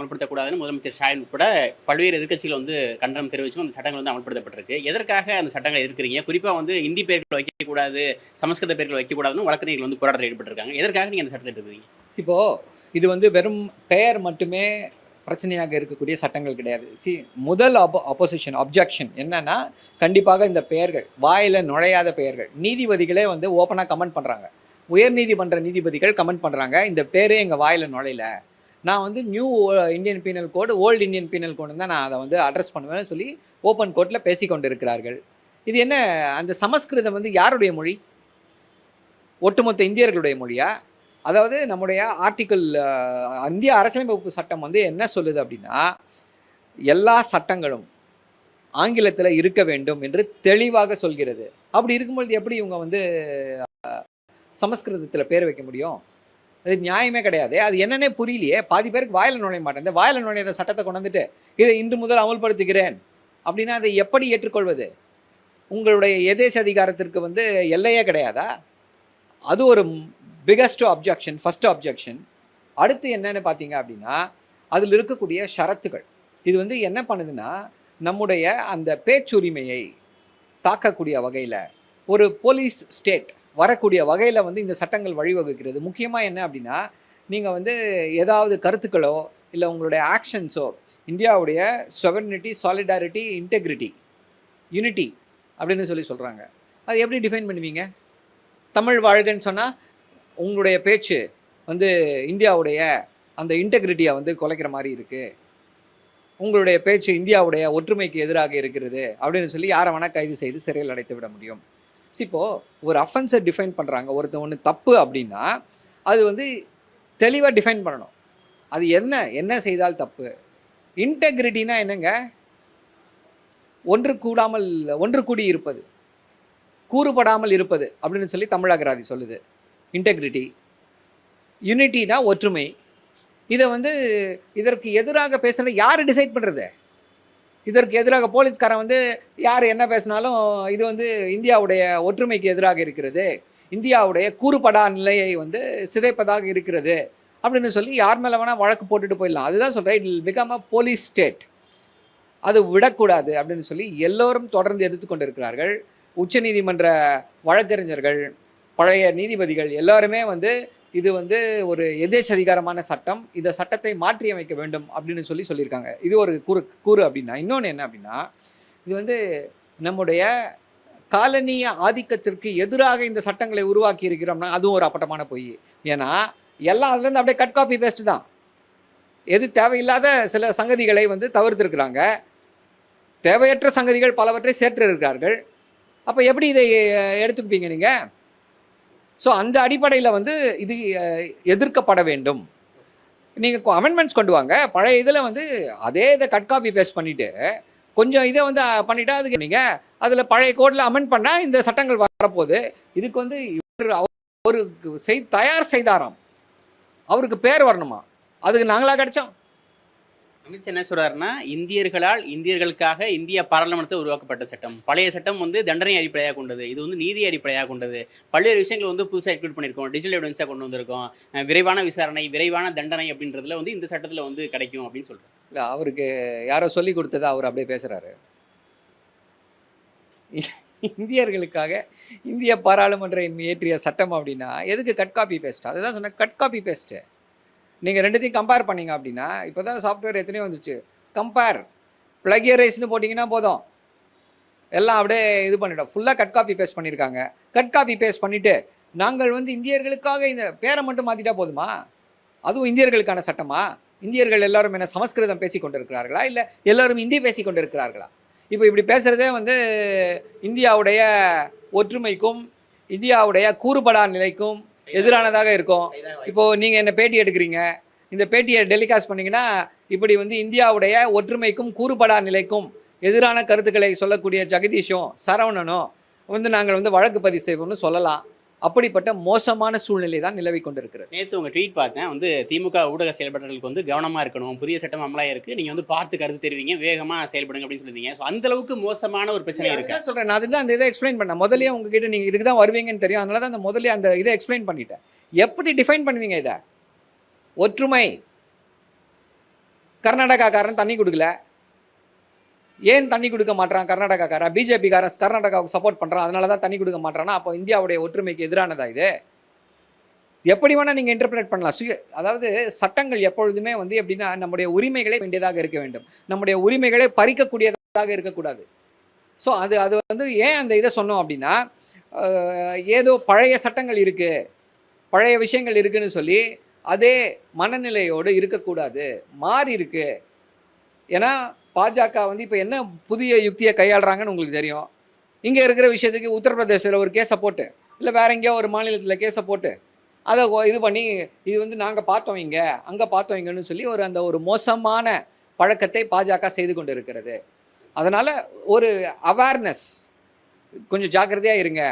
அமல்படுத்தக்கூடாதுன்னு முதலமைச்சர் ஷாயின் உட்பட பல்வேறு எதிர்க்கட்சிகள் வந்து கண்டனம் தெரிவிச்சும் அந்த சட்டங்கள் வந்து அமல்படுத்தப்பட்டிருக்கு. எதற்காக அந்த சட்டங்களை எதிர்க்கிறீங்க? குறிப்பாக வந்து இந்தி பெயர்கள் வைக்கக்கூடாது சமஸ்கிருத பெயர்கள் வைக்கக்கூடாதுன்னு வழக்கறிஞர்கள் வந்து போராட்டத்தில் ஈடுபட்டிருக்காங்க. எதற்காக நீங்கள் அந்த சட்டத்தை எடுத்துக்கிறீங்க இப்போ இது வந்து வெறும் பெயர் மட்டுமே பிரச்சனையாக இருக்கக்கூடிய சட்டங்கள் கிடையாது. சி முதல் அப்போ அப்போசிஷன் அப்ஜெக்ஷன் என்னன்னா கண்டிப்பாக இந்த பெயர்கள் வாயில நுழையாத பெயர்கள் நீதிபதிகளே வந்து ஓப்பனாக கமெண்ட் பண்ணுறாங்க உயர்நீதிமன்ற நீதிபதிகள் கமெண்ட் பண்ணுறாங்க இந்த பேரே எங்கள் வாயில நுழையில. நான் வந்து new Indian penal code old Indian penal code தான் நான் அதை வந்து அட்ரஸ் பண்ணுவேன்னு சொல்லி ஓப்பன் கோர்ட்டில் பேசி கொண்டிருக்கிறார்கள். இது என்ன அந்த சமஸ்கிருதம் வந்து யாருடைய மொழி? ஒட்டுமொத்த இந்தியர்களுடைய மொழியா? அதாவது நம்முடைய ஆர்டிக்கிள் uh, இந்திய அரசியலமைப்பு சட்டம் வந்து என்ன சொல்லுது அப்படின்னா எல்லா சட்டங்களும் ஆங்கிலத்தில் இருக்க வேண்டும் என்று தெளிவாக சொல்கிறது. அப்படி இருக்கும்பொழுது எப்படி இவங்க வந்து uh, சமஸ்கிருதத்தில் பேர் வைக்க முடியும்? அது நியாயமே கிடையாது. அது என்னன்னே புரியலையே. பாதி பேருக்கு வாயில் நுழைய மாட்டேன். இந்த வாயில் நுழையாத சட்டத்தை கொண்டு வந்துட்டு இதை இன்று முதல் அமல்படுத்துகிறேன். அப்படின்னா அதை எப்படி ஏற்றுக்கொள்வது? உங்களுடைய எதேச அதிகாரத்திற்கு வந்து எல்லையே கிடையாதா? அது ஒரு பிகஸ்ட் அப்ஜெக்ஷன் ஃபஸ்ட்டு அப்ஜெக்ஷன் அடுத்து என்னென்னு பார்த்தீங்க அப்படின்னா அதில் இருக்கக்கூடிய ஷரத்துகள். இது வந்து என்ன பண்ணுதுன்னா நம்முடைய அந்த பேச்சுரிமையை தாக்கக்கூடிய வகையில் ஒரு போலீஸ் ஸ்டேட் வரக்கூடிய வகையில் வந்து இந்த சட்டங்கள் வழிவகுக்கிறது. முக்கியமாக என்ன அப்படின்னா நீங்கள் வந்து ஏதாவது கருத்துக்களோ இல்லை உங்களுடைய ஆக்ஷன்ஸோ இந்தியாவுடைய சொவர்னிட்டி சாலிடாரிட்டி இன்டெகிரிட்டி யூனிட்டி அப்படின்னு சொல்லி சொல்கிறாங்க அது எப்படி டிஃபைன் பண்ணுவீங்க? தமிழ் வாழ்கன்னு சொன்னால் உங்களுடைய பேச்சு வந்து இந்தியாவுடைய அந்த இன்டெகிரிட்டியை வந்து குலைக்கிற மாதிரி இருக்குது உங்களுடைய பேச்சு இந்தியாவுடைய ஒற்றுமைக்கு எதிராக இருக்கிறது அப்படின்னு சொல்லி யாரை வேணால் கைது செய்து சிறையில் அடைத்து விட முடியும். இப்போது இப்போ ஒரு அஃபென்ஸை டிஃபைன் பண்ணுறாங்க ஒருத்தன் ஒன்று தப்பு அப்படின்னா அது வந்து தெளிவாக டிஃபைன் பண்ணணும். அது என்ன என்ன செய்தால் தப்பு? இன்டெகிரிட்டினா என்னங்க? ஒன்று கூடாமல் ஒன்று கூடி இருப்பது. கூறுபடாமல் இருப்பது அப்படின்னு சொல்லி தமிழகராதி சொல்லுது. இன்டெகிரிட்டி யூனிட்டினா ஒற்றுமை. இதை வந்து இதற்கு எதிராக பேசுகிற யார் டிசைட் பண்ணுறது இதற்கு எதிராக போலீஸ்காரன் வந்து யார் என்ன பேசினாலும் இது வந்து இந்தியாவுடைய ஒற்றுமைக்கு எதிராக இருக்கிறது. இந்தியாவுடைய கூறுபடா நிலையை வந்து சிதைப்பதாக இருக்கிறது அப்படின்னு சொல்லி யார் மேலே வேணால் வழக்கு போட்டுட்டு போயிடலாம். அதுதான் சொல்கிறேன் it become a police state அது விடக்கூடாது அப்படின்னு சொல்லி எல்லோரும் தொடர்ந்து எதிர்த்து கொண்டிருக்கிறார்கள். உச்சநீதிமன்ற வழக்கறிஞர்கள் பழைய நீதிபதிகள் எல்லாருமே வந்து இது வந்து ஒரு எதேச்ச அதிகாரமான சட்டம். இந்த சட்டத்தை மாற்றி அமைக்க வேண்டும் அப்படின்னு சொல்லி சொல்லியிருக்காங்க. இது ஒரு கூறு கூறு அப்படின்னா. இன்னொன்று என்ன அப்படின்னா இது வந்து நம்முடைய காலனிய ஆதிக்கத்திற்கு எதிராக இந்த சட்டங்களை உருவாக்கி இருக்கிறோம்னா அதுவும் ஒரு அப்பட்டமான பொய். ஏன்னா எல்லாம் அதுலேருந்து அப்படியே கட் காப்பி பேஸ்ட் தான். எது தேவையில்லாத சில சங்கதிகளை வந்து தவிர்த்துருக்குறாங்க. தேவையற்ற சங்கதிகள் பலவற்றை சேர்த்திருக்கிறார்கள். அப்போ எப்படி இதை எடுத்துக்குப்பீங்க நீங்கள் ஸோ அந்த அடிப்படையில் வந்து இது எதிர்க்கப்பட வேண்டும். நீங்கள் அமெண்ட்மெண்ட்ஸ் கொண்டு வாங்க. பழைய இதில் வந்து அதே இதை கட் காப்பி பேஸ்ட் பண்ணிவிட்டு கொஞ்சம் இதை வந்து பண்ணிட்டா அதுக்கு நீங்கள் அதில் பழைய கோடில் அமெண்ட் பண்ணால் இந்த சட்டங்கள் வரப்போகுது. இதுக்கு வந்து இவர் அவருக்கு செய் தயார் செய்தாராம். அவருக்கு பேர் வரணுமா? அதுக்கு நாங்களாக கிடைச்சோம். அமித்ஷா என்ன சொல்றாருன்னா இந்தியர்களால் இந்தியர்களுக்காக இந்திய பாராளுமன்றத்தில் உருவாக்கப்பட்ட சட்டம். பழைய சட்டம் வந்து தண்டனை அடிப்படையாக கொண்டது. இது வந்து நீதி அடிப்படையாக கொண்டது. பல்வேறு விஷயங்கள் வந்து புதுசாக இன்க்ளூட் பண்ணியிருக்கோம். டிஜிட்டல் எவிடன்ஸாக கொண்டு வந்திருக்கோம். விரைவான விசாரணை விரைவான தண்டனை அப்படின்றதுல வந்து இந்த சட்டத்தில் வந்து கிடைக்கும் அப்படின்னு சொல்றாரு. இல்லை அவருக்கு யாரோ சொல்லி கொடுத்ததை அவர் அப்படியே பேசுகிறாரு இந்தியர்களுக்காக இந்திய பாராளுமன்றம் இயற்றிய சட்டம் அப்படின்னா எதுக்கு கட் காப்பி பேஸ்ட் அதுதான் சொன்ன கட் காப்பி பேஸ்ட்டு நீங்கள் ரெண்டுத்தையும் கம்பேர் பண்ணீங்க அப்படின்னா இப்போ தான் சாஃப்ட்வேர் எத்தனையோ வந்துச்சு. கம்பேர் ப்ளகியரைஸ்னு போட்டிங்கன்னா போதும். எல்லாம் அப்படியே இது பண்ணிடும் ஃபுல்லாக கட் காப்பி பேஸ்ட் பண்ணியிருக்காங்க கட் காப்பி பேஸ்ட் பண்ணிவிட்டு நாங்கள் வந்து இந்தியர்களுக்காக இந்த பேரை மட்டும் மாற்றிட்டா போதுமா? அதுவும் இந்தியர்களுக்கான சட்டமா? இந்தியர்கள் எல்லாரும் என்ன சமஸ்கிருதம் பேசி கொண்டிருக்கிறார்களா? இல்லை எல்லாரும் இந்தி பேசி கொண்டிருக்கிறார்களா? இப்போ இப்படி பேசுகிறதே வந்து இந்தியாவுடைய ஒற்றுமைக்கும் இந்தியாவுடைய கூறுபடா நிலைக்கும் எதிரானதாக இருக்கும். இப்போ நீங்கள் என்ன பேட்டி எடுக்கிறீங்க? இந்த பேட்டியை டெலிகாஸ்ட் பண்ணீங்கன்னா இப்படி வந்து இந்தியாவுடைய ஒற்றுமைக்கும் கூறுபடா நிலைக்கும் எதிரான கருத்துக்களை சொல்லக்கூடிய ஜெகதீஷும் சரவணனும் வந்து நாங்கள் வந்து வழக்கு பதிவு செய்வோம்னு சொல்லலாம். அப்படிப்பட்ட மோசமான சூழ்நிலை தான் நிலவி கொண்டிருக்கிறது. நேற்று உங்கள் ட்வீட் பார்த்தேன். வந்து திமுக ஊடக செயல்பாடுகளுக்கு வந்து கவனமாக இருக்கணும். புதிய சட்டம் அமலாக இருக்குது நீங்கள் வந்து பார்த்து கருத்து தெரிவிங்க. வேகமாக செயல்படுங்க அப்படின்னு சொல்லியிருந்தீங்க. ஸோ அந்த அளவுக்கு மோசமான ஒரு பிரச்சனை இருக்கு? அதுதான் சொல்றேன். நான் அதுதான் அந்த இதை எக்ஸ்பிளைன் பண்ணேன். முதல்லயே உங்ககிட்ட நீங்க இதுக்கு தான் வருவீங்கன்னு தெரியும். அதனால தான் அந்த முதல்ல அந்த இதை எக்ஸ்பிளைன் பண்ணிட்டேன். எப்படி டிஃபைன் பண்ணுவீங்க இதை? ஒற்றுமை. கர்நாடகாக்காரன் தண்ணி கொடுக்கல. ஏன் தண்ணி கொடுக்க மாட்டான் கர்நாடகாக்காரன்? பிஜேபிக்காரன் கர்நாடகாவுக்கு சப்போர்ட் பண்ணுறான் அதனால தான் தண்ணி கொடுக்க மாட்டானா அப்போ இந்தியாவுடைய ஒற்றுமைக்கு எதிரானதா இது? எப்படி வேணால் நீங்கள் இன்டர்பிரேட் பண்ணலாம். சுய அதாவது சட்டங்கள் எப்பொழுதுமே வந்து எப்படின்னா நம்முடைய உரிமைகளை வேண்டியதாக இருக்க வேண்டும். நம்முடைய உரிமைகளை பறிக்கக்கூடியதாக இருக்கக்கூடாது. ஸோ அது அது வந்து ஏன் அந்த இதை சொன்னோம் அப்படின்னா ஏதோ பழைய சட்டங்கள் இருக்குது பழைய விஷயங்கள் இருக்குன்னு சொல்லி அதே மனநிலையோடு இருக்கக்கூடாது. மாறி இருக்கு. ஏன்னா பாஜக வந்து இப்போ என்ன புதிய யுக்தியை கையாளுறாங்கன்னு உங்களுக்கு தெரியும். இங்கே இருக்கிற விஷயத்துக்கு உத்தரப்பிரதேசத்தில் ஒரு கேஸை போட்டு இல்லை வேற எங்கேயோ ஒரு மாநிலத்தில் கேஸை போட்டு அதை இது பண்ணி இது வந்து நாங்கள் பார்த்தோம் இங்கே அங்கே பார்த்தோம் இங்கன்னு சொல்லி ஒரு அந்த ஒரு மோசமான பழக்கத்தை பாஜக செய்து கொண்டு இருக்கிறது. அதனால் ஒரு அவேர்னஸ் கொஞ்சம் ஜாக்கிரதையாக இருங்க.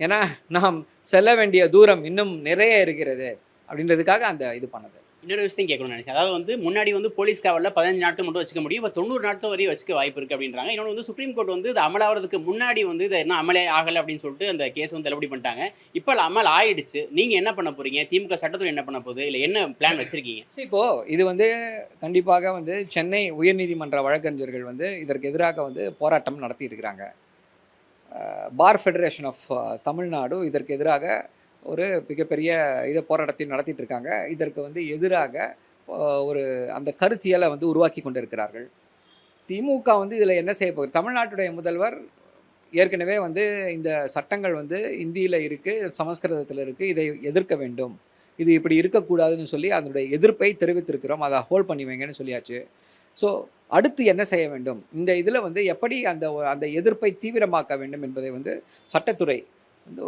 ஏன்னா நாம் செல்ல வேண்டிய தூரம் இன்னும் நிறைய இருக்கிறது அப்படின்றதுக்காக அந்த இது பண்ணது. இன்னொரு விஷயத்தையும் கேட்கணும்னு நினைச்சேன். அதாவது வந்து முன்னாடி வந்து போலீஸ் காவலில் பதினஞ்சு நாட்கள் மட்டும் வச்சுக்க முடியும். இப்போ தொண்ணூறு நாட்கள் வரையும் வச்சுக்க வாய்ப்பு இருக்குது அப்படின்றாங்க. இன்னொன்று வந்து சுப்ரீம் கோர்ட் வந்து இது அமலாகிறதுக்கு முன்னாடி வந்து இதை என்ன அமலே ஆகலை அப்படின்னு சொல்லிட்டு அந்த கேஸ் வந்து தள்ளுபடி பண்ணிட்டாங்க. இப்போ அமல் ஆயிடுச்சு. நீங்கள் என்ன பண்ண போகிறீங்க திமுக சட்டத்தில் என்ன பண்ண போகுது? இல்லை என்ன பிளான் வச்சுருக்கீங்க? இப்போது இது வந்து கண்டிப்பாக வந்து சென்னை உயர்நீதிமன்ற வழக்கறிஞர்கள் வந்து இதற்கு எதிராக வந்து போராட்டம் நடத்தி இருக்கிறாங்க பார் ஃபெடரேஷன் ஆஃப் தமிழ்நாடு இதற்கு எதிராக ஒரு மிகப்பெரிய இதை போராட்டத்தையும் நடத்திட்டு இருக்காங்க இதற்கு வந்து எதிராக ஒரு அந்த கருத்தியலை வந்து உருவாக்கி கொண்டிருக்கிறார்கள். திமுக வந்து இதில் என்ன செய்ய போகுது? தமிழ்நாட்டுடைய முதல்வர் ஏற்கனவே வந்து இந்த சட்டங்கள் வந்து இந்தியில் இருக்குது சமஸ்கிருதத்தில் இருக்குது இதை எதிர்க்க வேண்டும். இது இப்படி இருக்கக்கூடாதுன்னு சொல்லி அதனுடைய எதிர்ப்பை தெரிவித்திருக்கிறோம். அதை ஹோல்ட் பண்ணி வைங்கன்னு சொல்லியாச்சு. ஸோ அடுத்து என்ன செய்ய வேண்டும்? இந்த இதில் வந்து எப்படி அந்த அந்த எதிர்ப்பை தீவிரமாக்க வேண்டும் என்பதை வந்து சட்டத்துறை வந்து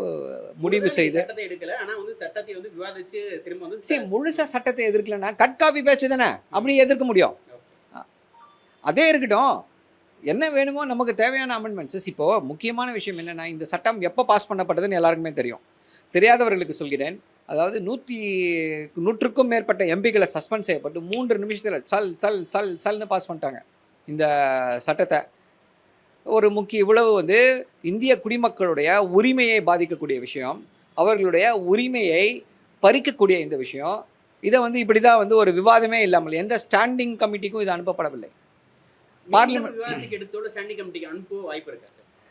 முடிவு செய்து சட்டத்தை எடுக்கல. ஆனால் வந்து சட்டத்தை வந்து விவாதிச்சு திரும்ப வந்து சரி முழுசாக சட்டத்தை எதிர்க்கலைன்னா கட் காப்பி பேச்சு தானே? அப்படி எதிர்க்க முடியும். அதே இருக்கட்டும். என்ன வேணுமோ நமக்கு தேவையான அமெண்ட்மெண்ட்ஸஸ் இப்போது முக்கியமான விஷயம் என்னென்னா இந்த சட்டம் எப்போ பாஸ் பண்ணப்பட்டதுன்னு எல்லாருக்குமே தெரியும். தெரியாதவர்களுக்கு சொல்கிறேன். அதாவது நூற்றி நூற்றுக்கும் மேற்பட்ட எம்பிகளை சஸ்பெண்ட் செய்யப்பட்டு மூன்று நிமிஷத்தில் சல் சல் சல் சல்னு பாஸ் பண்ணிட்டாங்க. இந்த சட்டத்தை. ஒரு முக்கிய இவ்வளவு வந்து இந்திய குடிமக்களுடைய உரிமையை பாதிக்கக்கூடிய விஷயம் அவர்களுடைய உரிமையை பறிக்கக்கூடிய இந்த விஷயம் இதை வந்து இப்படி தான் வந்து ஒரு விவாதமே இல்லாமல் எந்த ஸ்டாண்டிங் கமிட்டிக்கும் இது அனுப்பப்படவில்லை. பார்லிமெண்ட்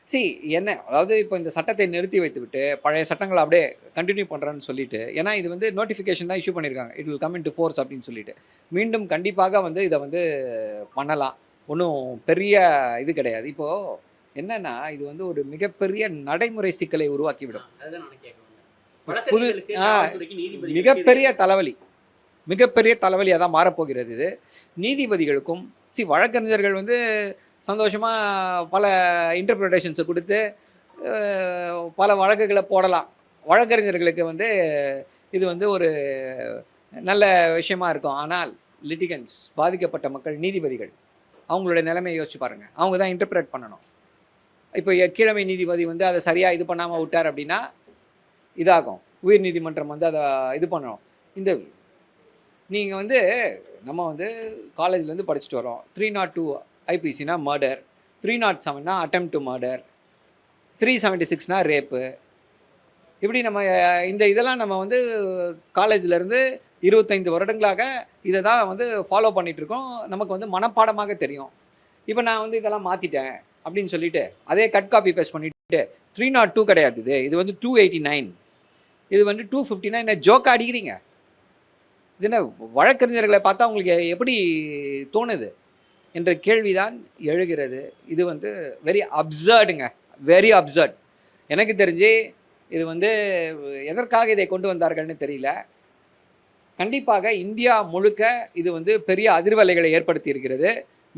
சி என்ன அதாவது இப்போ இந்த சட்டத்தை நிறுத்தி வைத்துவிட்டு பழைய சட்டங்களை அப்படியே கண்டினியூ பண்ணுறேன்னு சொல்லிட்டு ஏன்னா இது வந்து நோட்டிஃபிகேஷன் தான் இஷ்யூ பண்ணியிருக்காங்க. It will come into force அப்படின்னு சொல்லிட்டு. மீண்டும் கண்டிப்பாக வந்து இதை வந்து பண்ணலாம். ஒன்றும் பெரிய இது கிடையாது. இப்போது என்னன்னா இது வந்து ஒரு மிகப்பெரிய நடைமுறை சிக்கலை உருவாக்கிவிடும். புது- மிகப்பெரிய தலைவலி. மிகப்பெரிய தலைவலியாக தான் மாறப்போகிறது. இது நீதிபதிகளுக்கும் சி வழக்கறிஞர்கள் வந்து சந்தோஷமாக பல இன்டர்பிரிட்டேஷன்ஸை கொடுத்து பல வழக்குகளை போடலாம். வழக்கறிஞர்களுக்கு வந்து இது வந்து ஒரு நல்ல விஷயமா இருக்கும். ஆனால் லிட்டிகன்ஸ் பாதிக்கப்பட்ட மக்கள் நீதிபதிகள் அவங்களுடைய நிலைமையை யோசிச்சு பாருங்கள் அவங்க தான் இன்டர்பிரேட் பண்ணணும். இப்போ கீழமை நீதிபதி வந்து அதை சரியாக இது பண்ணாமல் விட்டார் அப்படின்னா இதாகும். உயர் நீதிமன்றம் வந்து அதை இது பண்ணணும். இந்த நீங்கள் வந்து நம்ம வந்து காலேஜ்லேருந்து படிச்சுட்டு வரோம் த்ரீ நாட் டூ ஐபிசினா murder three not செவன்னா attempt to murder three seventy சிக்ஸ்னா rape இப்படி நம்ம இந்த இதெல்லாம் நம்ம வந்து காலேஜிலேருந்து இருபத்தைந்து வருடங்களாக இதை தான் வந்து ஃபாலோ பண்ணிகிட்ருக்கோம் நமக்கு வந்து மனப்பாடமாக தெரியும். இப்போ நான் வந்து இதெல்லாம் மாற்றிட்டேன் அப்படின்னு சொல்லிட்டு அதே கட் காப்பி பேஸ்ட் பண்ணிவிட்டு த்ரீ நாட் டூ கிடையாது இது. இது வந்து டூ எயிட்டி நைன் இது வந்து டூ ஃபிஃப்டி நைன் ஜோக்கா அடிக்கிறீங்க இது என்ன வழக்கறிஞர்களை பார்த்தா உங்களுக்கு எப்படி தோணுது? என்ற கேள்விதான் எழுகிறது. இது வந்து வெரி அப்சர்டுங்க வெரி அப்சர்ட் எனக்கு தெரிஞ்சு இது வந்து எதற்காக இதை கொண்டு வந்தார்கள்னு தெரியல. கண்டிப்பாக இந்தியா முழுக்க இது வந்து பெரிய அதிர்வலைகளை ஏற்படுத்தி இருக்கிறது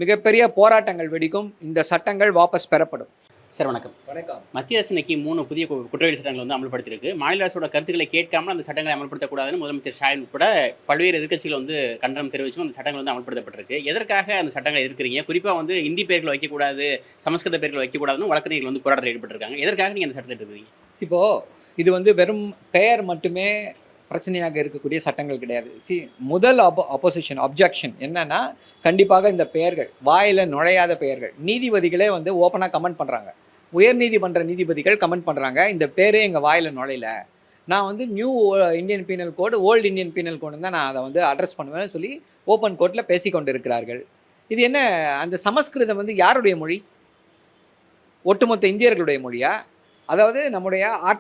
மிகப்பெரிய போராட்டங்கள் வெடிக்கும். இந்த சட்டங்கள் வாபஸ் பெறப்படும். சார் வணக்கம். வணக்கம். மத்திய அரசு இன்னைக்கு மூணு புதிய குற்றவியல் சட்டங்கள் வந்து அமல்படுத்தியிருக்கு. மாநில அரசோட கருத்துக்களை கேட்காமல் அந்த சட்டங்களை அமல்படுத்தக்கூடாதுன்னு முதலமைச்சர் ஸ்டாலின் உட்பட பல்வேறு எதிர்க்கட்சிகள் வந்து கண்டனம் தெரிவிச்சும் அந்த சட்டங்கள் வந்து அமல்படுத்தப்பட்டிருக்கு. எதற்காக அந்த சட்டங்களை எதிர்க்கிறீங்க? குறிப்பாக வந்து இந்தி பெயர்கள் வைக்கக்கூடாது சமஸ்கிருத பெயர்கள் வைக்கக்கூடாதுன்னு வழக்கறிஞர்கள் வந்து போராட்டத்தில் ஈடுபட்டிருக்காங்க. எதற்காக நீங்கள் அந்த சட்டத்தை எடுக்கிறீங்க இப்போது இது வந்து வெறும் பெயர் மட்டுமே பிரச்சனையாக இருக்கக்கூடிய சட்டங்கள் கிடையாது. சி முதல் அப்போ அப்போசிஷன் அப்ஜெக்ஷன் என்னன்னா கண்டிப்பாக இந்த பெயர்கள் வாயில் நுழையாத பெயர்கள் நீதிபதிகளே வந்து ஓப்பனாக கமெண்ட் பண்ணுறாங்க உயர்நீதிமன்ற நீதிபதிகள் கமெண்ட் பண்ணுறாங்க இந்த பேரே எங்கள் வாயில் நுழையல. நான் வந்து new Indian penal code old Indian penal code தான் நான் அதை வந்து அட்ரஸ் பண்ணுவேன்னு சொல்லி ஓப்பன் கோர்ட்டில் பேசி கொண்டு இருக்கிறார்கள் இது என்ன அந்த சமஸ்கிருதம் வந்து யாருடைய மொழி? ஒட்டுமொத்த இந்தியர்களுடைய மொழியா? அதாவது நம்முடைய